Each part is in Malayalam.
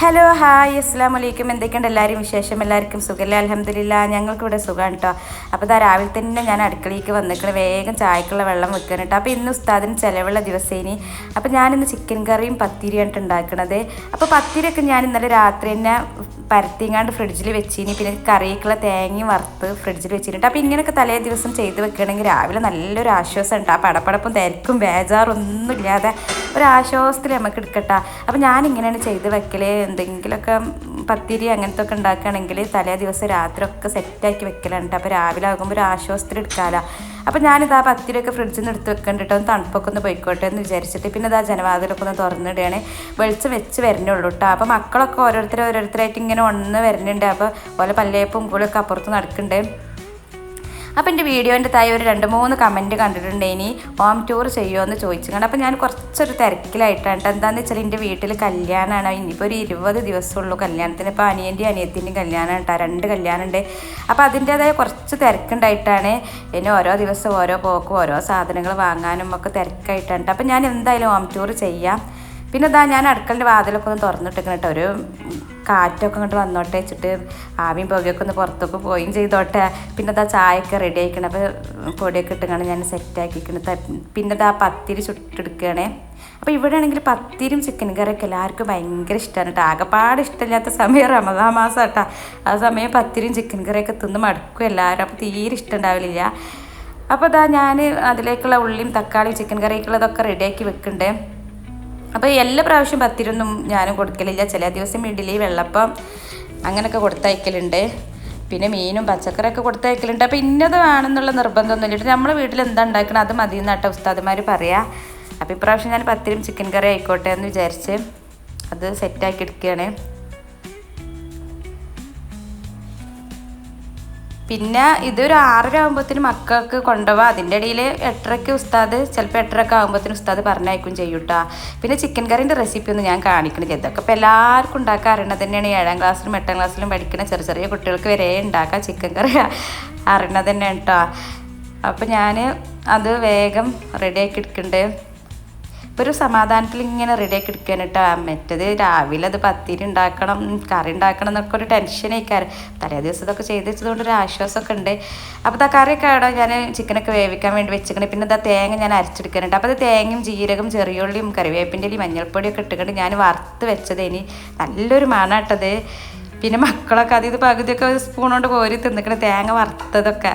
ഹലോ ഹായ് അസ്സാം വലൈക്കും എന്തൊക്കെയുണ്ട് എല്ലാവരും? വിശേഷം എല്ലാവർക്കും സുഖമില്ല അലഹമില്ല ഞങ്ങൾക്കിവിടെ സുഖമാണ് കേട്ടോ അപ്പോൾ ഇതാ രാവിലെ തന്നെ ഞാൻ അടുക്കളയ്ക്ക് വന്നിട്ട് വേഗം ചായക്കുള്ള വെള്ളം വെക്കാൻ കേട്ടോ അപ്പോൾ ഇന്ന് ഉസ്താദിന് ചിലവുള്ള ദിവസേനി. അപ്പോൾ ഞാനിന്ന് ചിക്കൻ കറിയും പത്തിരിയായിട്ട് ഉണ്ടാക്കണത്. അപ്പോൾ പത്തിരിയൊക്കെ ഞാൻ ഇന്നലെ രാത്രി തന്നെ പരത്തിങ്ങാണ്ട് ഫ്രിഡ്ജിൽ വെച്ചിനി. പിന്നെ കറിക്കുള്ള തേങ്ങയും വറുത്ത് ഫ്രിഡ്ജിൽ വെച്ചിട്ടുണ്ട് അപ്പോൾ ഇങ്ങനെയൊക്കെ തലേ ദിവസം ചെയ്ത് വെക്കുകയാണെങ്കിൽ രാവിലെ നല്ലൊരു ആശ്വാസം ഉണ്ട് ആ പടപ്പടപ്പും തിരക്കും ബേജാറൊന്നും ഇല്ലാതെ ഒരു ആശ്വാസത്തിൽ നമുക്ക് എടുക്കട്ടെ. അപ്പോൾ ഞാനിങ്ങനെയാണ് ചെയ്ത് വെക്കൽ എന്തെങ്കിലുമൊക്കെ പത്തിരി അങ്ങനത്തെ ഒക്കെ ഉണ്ടാക്കുകയാണെങ്കിൽ തലേ ദിവസം രാത്രിയൊക്കെ സെറ്റാക്കി വെക്കലുണ്ട് അപ്പോൾ രാവിലെ ആകുമ്പോൾ ഒരു ആശ്വാസത്തിൽ എടുക്കാമല്ലോ അപ്പോൾ ഞാനിത് ആ പത്തിരിയൊക്കെ ഫ്രിഡ്ജിൽ നിന്ന് എടുത്ത് വെക്കണ്ടിട്ടോ ഒന്ന് തണുപ്പൊക്കെ ഒന്ന് പോയിക്കോട്ടെ എന്ന് വിചാരിച്ചിട്ട് പിന്നെ ഇതാ ജനവാതിലൊക്കെ ഒന്ന് തുറന്നിടുകയാണ്. വെളിച്ചം വെച്ച് വരുന്നുള്ളൂ കേട്ടോ അപ്പോൾ മക്കളൊക്കെ ഓരോരുത്തർ ഓരോരുത്തരായിട്ട് ഇങ്ങനെ ഒന്ന് വരുന്നുണ്ട് അപ്പോൾ ഓലെ പല്ലേപ്പും കൂടെയൊക്കെ അപ്പുറത്ത് നടക്കുന്നുണ്ട് അപ്പോൾ എന്റെ വീഡിയോന്റെ തായി ഒരു രണ്ട് മൂന്ന് കമന്റ് കണ്ടിട്ടുണ്ട്. ഇനി ഹോം ടൂർ ചെയ്യുമോ എന്ന് ചോദിച്ചിട്ടുണ്ട്. അപ്പോൾ ഞാൻ കുറച്ചൊരു തിരക്കിലായിട്ടാണ് കേട്ടോ എന്താണെന്ന് വെച്ചാൽ എന്റെ വീട്ടിൽ കല്യാണമാണ് ഇനിയിപ്പോൾ ഒരു ഇരുപത് ദിവസമുള്ളൂ. കല്യാണത്തിന് ഇപ്പോൾ അനിയന്റെയും അനിയത്തിന്റെയും കല്യാണം കേട്ടോ രണ്ട് കല്യാണമുണ്ട് അപ്പോൾ അതിന്റേതായ കുറച്ച് തിരക്കുണ്ടായിട്ടാണ് പിന്നെ ഓരോ ദിവസം ഓരോ പോക്കും ഓരോ സാധനങ്ങൾ വാങ്ങാനും ഒക്കെ തിരക്കായിട്ടാണ് അപ്പം അപ്പോൾ ഞാൻ എന്തായാലും ഹോം ടൂർ ചെയ്യാം. പിന്നെ ഇതാ ഞാൻ അടുക്കളന്റെ വാതിലൊക്കെ ഒന്ന് തുറന്നിട്ടിരിക്കണം കേട്ടോ ഒരു കാറ്റൊക്കെ ഇങ്ങോട്ട് വന്നോട്ടെ വെച്ചിട്ട് ആവിയും പുകയൊക്കെ ഒന്ന് പുറത്തൊക്കെ പോയും ചെയ്തോട്ടെ. പിന്നെ അതാ ചായയൊക്കെ റെഡി ആയിക്കണം. അപ്പോൾ പൊടിയൊക്കെ ഇട്ടുകൊണ്ട് ഞാൻ സെറ്റ് ആക്കിക്കണം. പിന്നെ അതാ പത്തിരി ചുട്ടെടുക്കുകയാണേ അപ്പോൾ ഇവിടെ ആണെങ്കിൽ പത്തിരിയും ചിക്കൻ കറിയൊക്കെ എല്ലാവർക്കും ഭയങ്കര ഇഷ്ടമാണ് കേട്ടോ. ആകെപ്പാട് ഇഷ്ടമില്ലാത്ത സമയം റമദാ മാസം കേട്ടോ ആ സമയം പത്തിരിയും ചിക്കൻ കറിയൊക്കെ തിന്ന് മടുക്കും എല്ലാവരും. അപ്പോൾ തീരെ ഇഷ്ടം ഉണ്ടാവില്ല അപ്പോൾ ഇതാ ഞാൻ അതിലേക്കുള്ള ഉള്ളിയും തക്കാളിയും ചിക്കൻ കറിയൊക്കെ ഉള്ളതൊക്കെ റെഡിയാക്കി വെക്കണ്ടേ. അപ്പോൾ എല്ലാ പ്രാവശ്യം പത്തിരൊന്നും ഞാനും കൊടുക്കലില്ല. ചില ദിവസം ഇഡ്ഡലി വെള്ളപ്പം അങ്ങനെയൊക്കെ കൊടുത്തയക്കലുണ്ട്. പിന്നെ മീനും പച്ചക്കറിയൊക്കെ കൊടുത്തയക്കലുണ്ട്. അപ്പോൾ ഇന്നത് വേണമെന്നുള്ള നിർബന്ധമൊന്നുമില്ല. നമ്മളെ വീട്ടിൽ എന്താ ഉണ്ടാക്കണം അത് മതി എന്നാട്ട ഉസ്താദുമാർ പറയാ. അപ്പോൾ ഇപ്രാവശ്യം ഞാൻ പത്തിരും ചിക്കൻ കറി ആയിക്കോട്ടെ എന്ന് വിചാരിച്ച് അത് സെറ്റാക്കി എടുക്കുകയാണ്. പിന്നെ ഇതൊരു ആറര ആകുമ്പോഴത്തേന് മക്കൾക്ക് കൊണ്ടുപോകാം അതിന്റെ ഇടയിൽ എട്ടരയ്ക്ക് ഉസ്താദ് ചിലപ്പോൾ എട്ടരയ്ക്ക് ആകുമ്പോഴത്തേന് ഉസ്താദ് പറഞ്ഞയക്കും ചെയ്യൂട്ടാ പിന്നെ ചിക്കൻ കറിന്റെ റെസിപ്പി ഒന്നും ഞാൻ കാണിക്കണില്ല. ഇതൊക്കെ ഇപ്പോൾ എല്ലാവർക്കും ഉണ്ടാക്കാൻ അറിയണത് തന്നെയാണ്. ഏഴാം ക്ലാസ്സിലും എട്ടാം ക്ലാസ്സിലും പഠിക്കുന്ന ചെറിയ ചെറിയ കുട്ടികൾക്ക് വരെ ഉണ്ടാക്കാം ചിക്കൻ കറി അറിയണത് തന്നെയാണ് കേട്ടോ അപ്പോൾ ഞാൻ അത് വേഗം റെഡിയാക്കി എടുക്കുന്നുണ്ട് ഇപ്പോൾ ഒരു സമാധാനത്തിൽ ഇങ്ങനെ റെഡിയാക്കി എടുക്കാൻ കേട്ടോ മറ്റത് രാവിലെ അത് പത്തിരി ഉണ്ടാക്കണം കറി ഉണ്ടാക്കണം എന്നൊക്കെ ഒരു ടെൻഷനായിക്കാറ് തലേ ദിവസം ഇതൊക്കെ ചെയ്ത് വെച്ചതുകൊണ്ട് ഒരു ആശ്വാസമൊക്കെ ഉണ്ട്. അപ്പോൾ ആ കറിയൊക്കെ അവിടെ ഞാൻ ചിക്കനൊക്കെ വേവിക്കാൻ വേണ്ടി വെച്ചിട്ടുണ്ട് പിന്നെ ഇതാ തേങ്ങ ഞാൻ അരച്ചെടുക്കാനുണ്ട്. അപ്പോൾ അത് തേങ്ങയും ജീരകം ചെറിയുള്ളിയും കറിവേപ്പിന്റെ ഇലയും മഞ്ഞൾപ്പൊടിയൊക്കെ ഇട്ടുകൊണ്ട് ഞാൻ വറുത്ത് വെച്ചത് ഇനി. നല്ലൊരു മണാട്ടത്. പിന്നെ മക്കളൊക്കെ അത് ഇത് പകുതിയൊക്കെ സ്പൂൺ കൊണ്ട് കോരി തിന്നിക്കണ തേങ്ങ വറുത്തതൊക്കെ.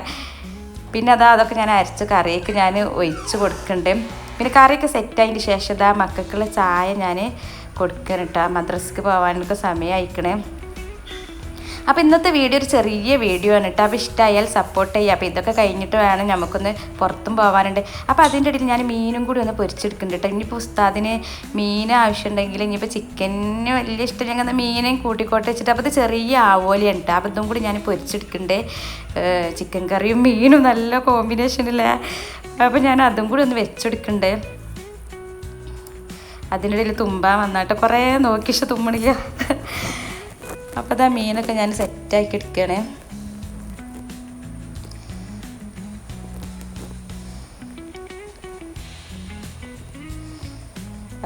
പിന്നെ അതാ അതൊക്കെ ഞാൻ അരച്ച് കറിയൊക്കെ ഞാൻ ഒഴിച്ച് കൊടുക്കുന്നുണ്ട് പിന്നെ കറിയൊക്കെ സെറ്റായതിന് ശേഷം ഇതാ മക്കൾക്കുള്ള ചായ ഞാൻ കൊടുക്കാനിട്ടാ മദ്രസക്ക് പോകാനൊക്കെ സമയം അയക്കണേ അപ്പോൾ ഇന്നത്തെ വീഡിയോ ഒരു ചെറിയ വീഡിയോ ആണ് കേട്ടോ അപ്പോൾ ഇഷ്ടമായാൽ സപ്പോർട്ട് ചെയ്യുക അപ്പോൾ ഇതൊക്കെ കഴിഞ്ഞിട്ട് വേണം നമുക്കൊന്ന് പുറത്തും പോകാനുണ്ട് അപ്പോൾ അതിന്റെ ഇടയിൽ ഞാൻ മീനും കൂടി ഒന്ന് പൊരിച്ചെടുക്കുന്നുണ്ട് കേട്ടോ ഇനിയിപ്പോൾ ഉസ്താദിന് മീൻ ആവശ്യമുണ്ടെങ്കിൽ ഇനിയിപ്പോൾ ചിക്കന് വലിയ ഇഷ്ടമില്ലെങ്കിൽ മീനും കൂട്ടിക്കോട്ടെ വെച്ചിട്ട് അപ്പോൾ ഇത് ചെറിയ ആവോലിയാണ് കേട്ടോ അപ്പോൾ ഇതും കൂടി ഞാൻ പൊരിച്ചെടുക്കുന്നുണ്ട്. ചിക്കൻ കറിയും മീനും നല്ല കോമ്പിനേഷനില്ലേ അപ്പോൾ ഞാൻ അതും കൂടി ഒന്ന് വെച്ചെടുക്കണ്ടേ? അതിനിടയിൽ തുമ്പാൻ വന്നിട്ട്. കുറേ നോക്കിയിട്ട് തുമ്മണില്ല. അപ്പോൾ അതാ മീനൊക്കെ ഞാൻ സെറ്റാക്കി എടുക്കണേ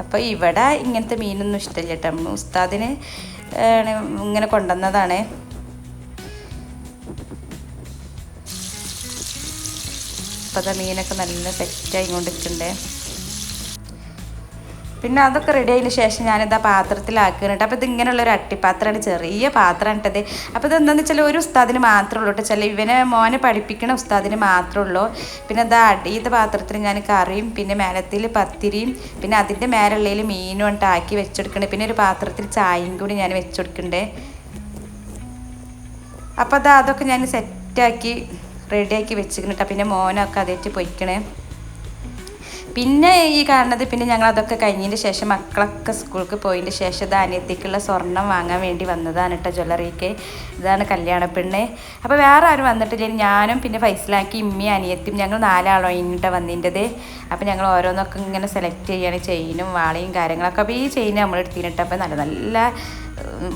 അപ്പോൾ ഇവിടെ ഇങ്ങനത്തെ മീനൊന്നും ഇഷ്ടമില്ല കേട്ടോ. ഉസ്താദിന് ഇങ്ങനെ കൊണ്ടുവന്നതാണ്. അപ്പോൾ അതാ മീനൊക്കെ നല്ല സെറ്റായി കൊണ്ടിട്ടുണ്ട് പിന്നെ അതൊക്കെ റെഡി ആയതിന് ശേഷം ഞാനിതാ പാത്രത്തിലാക്കുന്നുണ്ട് അപ്പോൾ ഇതിങ്ങനെയുള്ളൊരു അട്ടിപ്പാത്രമാണ് ചെറിയ പാത്രമാണ് ഇട്ടത് അപ്പോൾ ഇതെന്താണെന്ന് വെച്ചാൽ ഒരു ഉസ്താദിന് മാത്രമേ ഉള്ളൂ കേട്ടോ. ചില ഇവനെ മോനെ പഠിപ്പിക്കണ ഉസ്താദിന് മാത്രമേ ഉള്ളൂ. പിന്നെ ഇതാ അടിയത്തെ പാത്രത്തിൽ ഞാൻ കറിയും പിന്നെ മേലത്തിൽ പത്തിരിയും പിന്നെ അതിന്റെ മേലുള്ളതിൽ മീനും കൊണ്ട് ആക്കി പിന്നെ ഒരു പാത്രത്തിൽ ചായയും കൂടി ഞാൻ വെച്ചെടുക്കണ്ടേ. അപ്പോൾ അതാ അതൊക്കെ ഞാൻ സെറ്റാക്കി റെഡിയാക്കി വെച്ചിരുന്നിട്ടാ പിന്നെ മോനൊക്കെ അതേറ്റ് പൊയ്ക്കണേ. പിന്നെ ഈ കാണുന്നത് പിന്നെ ഞങ്ങൾ അതൊക്കെ കഴിഞ്ഞതിന് ശേഷം മക്കളൊക്കെ സ്കൂൾക്ക് പോയതിന് ശേഷം ഇത് അനിയത്തിക്കുള്ള സ്വർണം വാങ്ങാൻ വേണ്ടി വന്നതാണ് കേട്ടോ ജ്വല്ലറിക്ക്. ഇതാണ് കല്യാണ പെണ്ണ് അപ്പോൾ വേറെ ആരും വന്നിട്ടില്ല. ഞാനും പിന്നെ ഫൈസലാക്കി ഇമ്മി അനിയത്തിയും ഞങ്ങൾ നാലാളോ ഇന്നിട്ട് വന്നിന്റെത്. അപ്പോൾ ഞങ്ങൾ ഓരോന്നൊക്കെ ഇങ്ങനെ സെലക്ട് ചെയ്യാണ്. ചെയിനും വാളയും കാര്യങ്ങളൊക്കെ. അപ്പോൾ ഈ ചെയിൻ നമ്മൾ എടുത്തിട്ട് അപ്പോൾ നല്ല നല്ല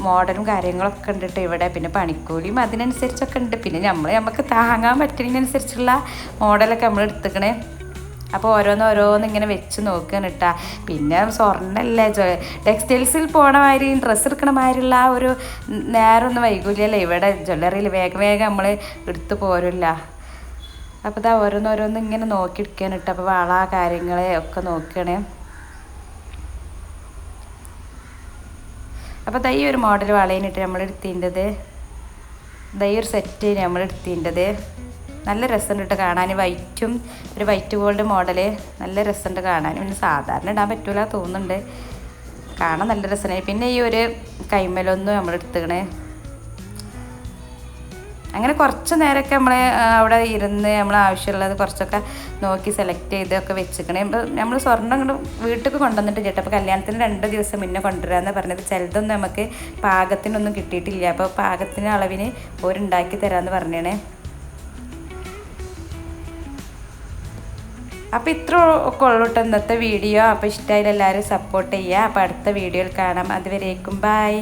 മോഡലും കാര്യങ്ങളൊക്കെ ഉണ്ട് കേട്ടോ ഇവിടെ. പിന്നെ പണിക്കൂലിയും അതിനനുസരിച്ചൊക്കെ ഉണ്ട്. പിന്നെ നമ്മൾ നമുക്ക് താങ്ങാൻ പറ്റുന്നതിനനുസരിച്ചുള്ള മോഡലൊക്കെ നമ്മൾ എടുത്തുക്കണേ. അപ്പോൾ ഓരോന്ന് ഓരോന്ന് ഇങ്ങനെ വെച്ച് നോക്കുകയാണ് കേട്ടാ പിന്നെ സ്വർണല്ലേ ടെക്സ്റ്റൈൽസിൽ പോണ മാതിരി ഡ്രസ്സ് എടുക്കണ മാതിരിയുള്ള ആ ഒരു നേരമൊന്നും വൈകൂലല്ലേ. ഇവിടെ ജ്വല്ലറിയിൽ വേഗം വേഗം നമ്മൾ എടുത്തു പോരില്ല. അപ്പോൾ ഇതാ ഓരോന്നോരോന്ന് ഇങ്ങനെ നോക്കിയെടുക്കാൻ കേട്ടോ അപ്പോൾ വള കാര്യങ്ങളെ ഒക്കെ നോക്കണേ. അപ്പോൾ ദൈ ഒരു മോഡൽ വളയിനിട്ട് നമ്മൾ എടുത്തിന്റെത് ദൈ ഒരു സെറ്റ് നമ്മൾ എടുത്തിന്റെത് നല്ല രസമുണ്ട് കേട്ടോ കാണാൻ വൈറ്റും ഒരു വൈറ്റ് ഗോൾഡ് മോഡൽ നല്ല രസമുണ്ട് കാണാൻ പിന്നെ സാധാരണ ഇടാൻ പറ്റൂല തോന്നുന്നുണ്ട്. കാണാൻ നല്ല രസമാണ് പിന്നെ ഈ ഒരു കൈമലൊന്നും നമ്മൾ എടുത്തുക്കണേ. അങ്ങനെ കുറച്ച് നേരമൊക്കെ നമ്മൾ അവിടെ ഇരുന്ന് നമ്മൾ ആവശ്യമുള്ളത് കുറച്ചൊക്കെ നോക്കി സെലക്ട് ചെയ്തൊക്കെ വെച്ചിക്കണേ നമ്മൾ സ്വർണം കൊണ്ട് വീട്ടിൽ കൊണ്ടുവന്നിട്ട് ചേട്ടാ അപ്പോൾ കല്യാണത്തിന് രണ്ട് ദിവസം മുന്നേ കൊണ്ടുവരാമെന്ന് പറഞ്ഞത്. ചിലതൊന്നും നമുക്ക് പാകത്തിനൊന്നും കിട്ടിയിട്ടില്ല. അപ്പോൾ പാകത്തിന് അളവിന് ഓരുണ്ടാക്കി തരാമെന്ന് പറഞ്ഞേണേ. അപ്പോൾ ഇത്ര ഒക്കെ ഉള്ളൂ കേട്ടോ ഇന്നത്തെ വീഡിയോ. അപ്പോൾ ഇഷ്ടമായാലും എല്ലാവരും സപ്പോർട്ട് ചെയ്യുക. അപ്പോൾ അടുത്ത വീഡിയോയിൽ കാണാം. അതുവരേക്കും ബൈ